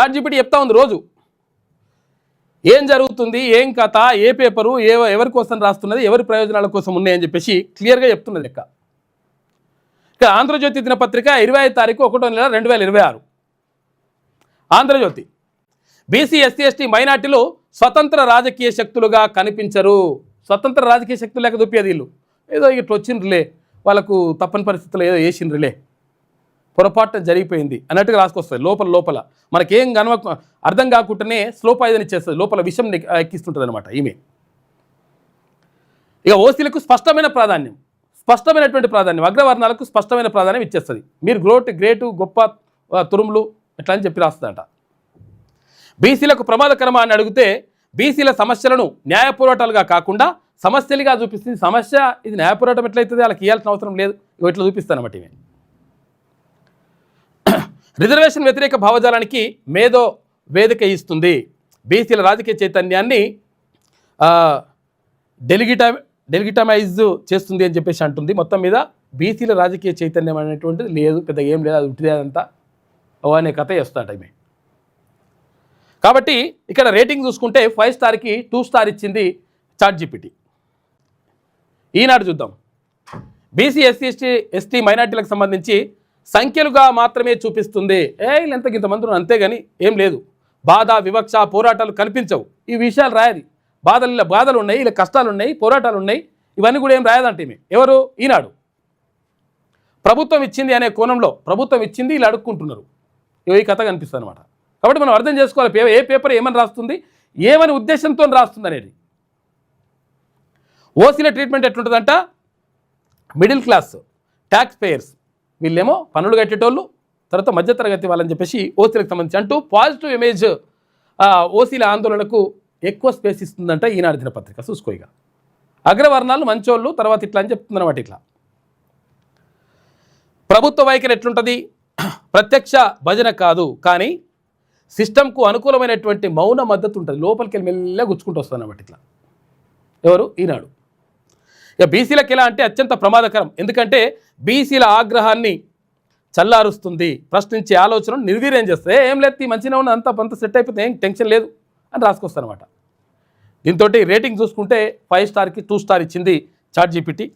Chat GPT చెప్తా ఉంది రోజు. ఏం జరుగుతుంది ఏం కథ ఏ పేపరు ఏ ఎవరి కోసం రాస్తున్నది ఎవరి ప్రయోజనాల కోసం ఉన్నాయని చెప్పేసి క్లియర్గా చెప్తున్నది లెక్క. ఇక ఆంధ్రజ్యోతి దినపత్రిక ఇరవై ఐదు తారీఖు ఒకటో నెల రెండు వేల ఇరవై ఆరు. ఆంధ్రజ్యోతి బీసీ ఎస్సీ ఎస్టీ మైనార్టీలు స్వతంత్ర రాజకీయ శక్తులుగా కనిపించరు. స్వతంత్ర రాజకీయ శక్తులు లేక దుప్పేది వీళ్ళు ఏదో ఇట్లా వచ్చిండ్రులే వాళ్ళకు తప్పని పరిస్థితుల్లో ఏదో వేసిండ్రులే. పొరపాటున జరిగిపోయింది అన్నట్టుగా రాసుకొస్తుంది లోపల లోపల. మనకేం కనవ అర్థం కాకుండానే స్లో పాయిజన్ ఇచ్చేస్తుంది లోపల విషయం ఎక్కిస్తుంటుంది అనమాట ఈమె ఇక ఓసీలకు స్పష్టమైన ప్రాధాన్యం స్పష్టమైనటువంటి ప్రాధాన్యం అగ్రవర్ణాలకు స్పష్టమైన ప్రాధాన్యం ఇచ్చేస్తుంది. మీరు గ్రోట్ గ్రేటు గొప్ప తురుములు ఇట్లా అని చెప్పి రాస్తుందట. బీసీలకు ప్రమాదకరమా అని అడిగితే బీసీల సమస్యలను న్యాయ పోరాటాలుగా కాకుండా సమస్యలుగా చూపిస్తుంది. సమస్య ఇది న్యాయ పోరాటం ఎట్లయితుంది? వాళ్ళకి ఇవ్వాల్సిన అవసరం లేదు. ఇవి ఇట్లా చూపిస్తానమాట ఇవి రిజర్వేషన్ వ్యతిరేక భావజాలానికి మేధో వేదిక ఇస్తుంది. బీసీల రాజకీయ చైతన్యాన్ని డెలిగిటా డెలిగిటమైజ్ చేస్తుంది అని చెప్పేసి అంటుంది. మొత్తం మీద బీసీల రాజకీయ చైతన్యం అనేటువంటిది లేదు పెద్ద ఏం లేదు అది ఉట్టిదే అంతా ఓ అనే కథ వేస్తాట ఈమె కాబట్టి ఇక్కడ రేటింగ్ చూసుకుంటే ఫైవ్ స్టార్కి టూ స్టార్ ఇచ్చింది చాట్ జీపీటీ ఈనాడు చూద్దాం. బీసీ ఎస్సీ ఎస్టీ ఎస్టీ మైనార్టీలకు సంబంధించి సంఖ్యలుగా మాత్రమే చూపిస్తుంది. ఏ వీళ్ళు ఎంత ఇంతమంది అంతేగాని ఏం లేదు. బాధ వివక్ష పోరాటాలు కనిపించవు. ఈ విషయాలు రాయది బాధలు ఇలా బాధలు ఉన్నాయి ఇలా కష్టాలు ఉన్నాయి పోరాటాలు ఉన్నాయి ఇవన్నీ కూడా ఏం రాయదంటే ఎవరు? ఈనాడు. ప్రభుత్వం ఇచ్చింది అనే కోణంలో ప్రభుత్వం ఇచ్చింది ఇలా అడుక్కుంటున్నారు. ఈ కథ కనిపిస్తుంది అనమాట కాబట్టి మనం అర్థం చేసుకోవాలి పేపర్ ఏ పేపర్ ఏమని రాస్తుంది ఏమని ఉద్దేశంతో రాస్తుంది అనేది. ఓసీల treatment ఎట్లుంటుందంట? Middle class tax payers. వీళ్ళేమో పనులు కట్టేటోళ్ళు తర్వాత మధ్యతరగతి వాళ్ళని చెప్పేసి ఓసీలకు సంబంధించి అంటూ పాజిటివ్ ఇమేజ్ ఓసీల ఆందోళనకు ఎక్కువ స్పేస్ ఇస్తుందంట ఈనాడు దినపత్రిక. చూసుకో ఇక. అగ్రవర్ణాలు మంచోళ్ళు తర్వాత ఇట్లా అని చెప్తుందన్నమాట ఇట్లా. ప్రభుత్వ వైఖరి ఎట్లుంటుంది? ప్రత్యక్ష భజన కాదు కానీ సిస్టమ్కు అనుకూలమైనటువంటి మౌన మద్దతు ఉంటుంది. లోపలికి వెళ్ళి మెల్లగా గుచ్చుకుంటూ వస్తుంది అన్నమాట ఇట్లా. ఎవరు? ఈనాడు. ఇక బీసీలకు ఎలా అంటే అత్యంత ప్రమాదకరం. ఎందుకంటే బీసీల ఆగ్రహాన్ని చల్లారుస్తుంది. ప్రశ్నించే ఆలోచనను నిర్వీర్యం చేస్తే ఏం లేదు ఈ మంచిగా ఉన్న అంత అంత సెట్ అయిపోతే ఏం టెన్షన్ లేదు అని రాసుకొస్తానమాట దీంతో రేటింగ్ చూసుకుంటే ఫైవ్ స్టార్కి టూ స్టార్ ఇచ్చింది చాట్ జీపీటీ.